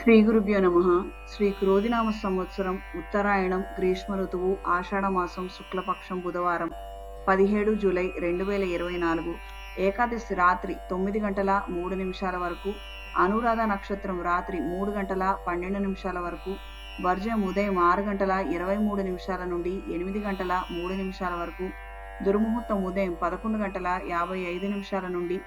శ్రీ గురుభ్యో నమ. శ్రీ క్రోధినామ సంవత్సరం ఉత్తరాయణం గ్రీష్మ ఋతువు ఆషాఢమాసం శుక్లపక్షం బుధవారం. పదిహేడు జూలై రెండు వేల ఇరవై నాలుగు. ఏకాదశి రాత్రి తొమ్మిది గంటల మూడు నిమిషాల వరకు అనురాధ నక్షత్రం రాత్రి మూడు గంటల పన్నెండు నిమిషాల వరకు వర్జం ఉదయం ఆరు గంటల ఇరవై మూడు నిమిషాల నుండి ఎనిమిది గంటల మూడు నిమిషాల వరకు దుర్ముహూర్తం ఉదయం పదకొండు గంటల యాభై ఐదు నిమిషాల నుండి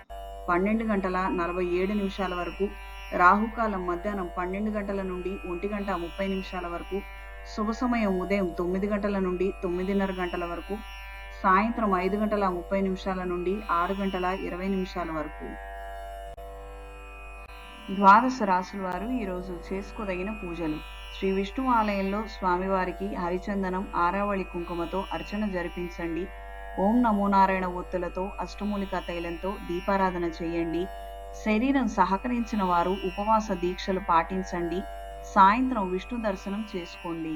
పన్నెండు గంటల నలభై ఏడు నిమిషాల వరకు రాహుకాలం మధ్యాహ్నం పన్నెండు గంటల నుండి ఒంటి గంట ముప్పై నిమిషాల వరకు శుభ సమయం ఉదయం తొమ్మిది గంటల నుండి తొమ్మిదిన్నర గంటల వరకు సాయంత్రం ఐదు గంటల ముప్పై నిమిషాల నుండి ఆరు గంటల ఇరవై నిమిషాల వరకు. ద్వాదశ రాశుల వారు ఈరోజు చేసుకోదగిన పూజలు. శ్రీ విష్ణు ఆలయంలో స్వామివారికి హరిచందనం ఆరావళి కుంకుమతో అర్చన జరిపించండి. ఓం నమో నారాయణ ఒత్తులతో అష్టమూలికా తైలంతో దీపారాధన చేయండి. శరీరం సహకరించిన వారు ఉపవాస దీక్షలు పాటించండి. సాయంత్రం విష్ణు దర్శనం చేసుకోండి.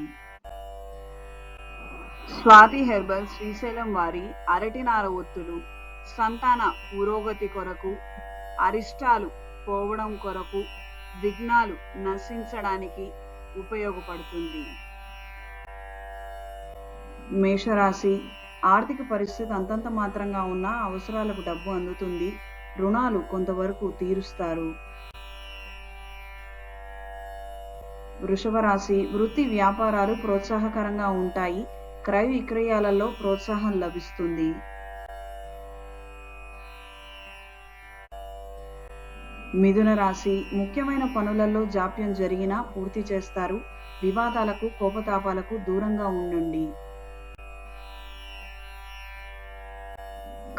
స్వాతి హెర్బల్ శ్రీశైలం వారి అరటినార ఒత్తులు సంతాన పురోగతి కొరకు అరిష్టాలు పోవడం కొరకు విఘ్నాలు నశించడానికి ఉపయోగపడుతుంది. మేషరాశి ఆర్థిక పరిస్థితి అంతంత మాత్రంగా ఉన్న అవసరాలకు డబ్బు అందుతుంది. రుణాలు కొంతవరకు తీరుస్తారు. వృషభ రాశి వృత్తి వ్యాపారాలు ప్రోత్సాహకరంగా ఉంటాయి. క్రయ విక్రయాలలో ప్రోత్సాహం లభిస్తుంది. మిథున రాశి ముఖ్యమైన పనులలో జాప్యం జరిగినా పూర్తి చేస్తారు. వివాదాలకు కోపతాపాలకు దూరంగా ఉండండి.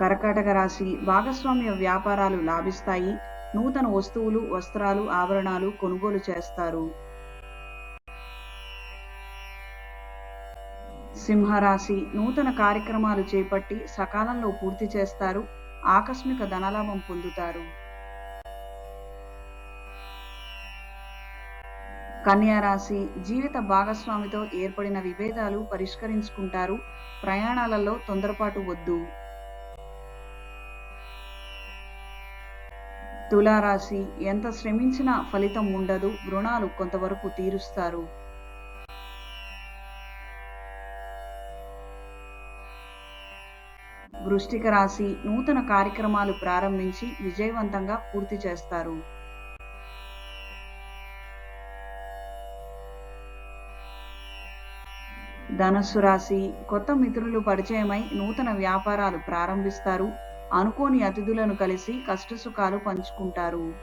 కర్కాటక రాశి భాగస్వామ్య వ్యాపారాలు లాభిస్తాయి. నూతన వస్తువులు వస్త్రాలు ఆభరణాలు కొనుగోలు చేస్తారు. సింహరాశి నూతన కార్యక్రమాలు చేపట్టి సకాలంలో పూర్తి చేస్తారు. ఆకస్మిక ధనలాభం పొందుతారు. కన్యారాశి జీవిత భాగస్వామితో ఏర్పడిన విభేదాలు పరిష్కరించుకుంటారు. ప్రయాణాలలో తొందరపాటు వద్దు. తులారాశి ఎంత శ్రమించినా ఫలితం ఉండదు రుణాలు కొంతవరకు తీరుస్తారు. వృష్టిక రాశి నూతన కార్యక్రమాలు ప్రారంభించి విజయవంతంగా పూర్తి చేస్తారు. ధనస్సు రాశి కొత్త మిత్రులు పరిచయమై నూతన వ్యాపారాలు ప్రారంభిస్తారు. అనుకోని అతిథులను కలిసి కష్టసుఖాలు పంచుకుంటారు.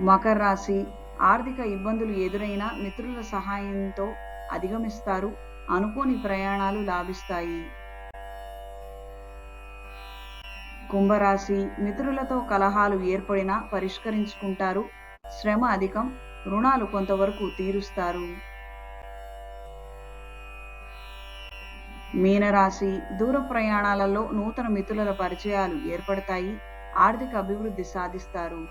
మకర రాశి ఆర్థిక ఇబ్బందులు ఎదురైనా మిత్రుల సహాయంతో అధిగమిస్తారు అనుకోని ప్రయాణాలు లాభిస్తాయి. కుంభరాశి మిత్రులతో కలహాలు ఏర్పడినా పరిష్కరించుకుంటారు శ్రమ అధికం రుణాలు కొంతవరకు తీరుస్తారు. మీనరాశి దూర ప్రయాణాలలో నూతన మిత్రుల పరిచయాలు ఏర్పడతాయి. ఆర్థిక అభివృద్ధి సాధిస్తారు.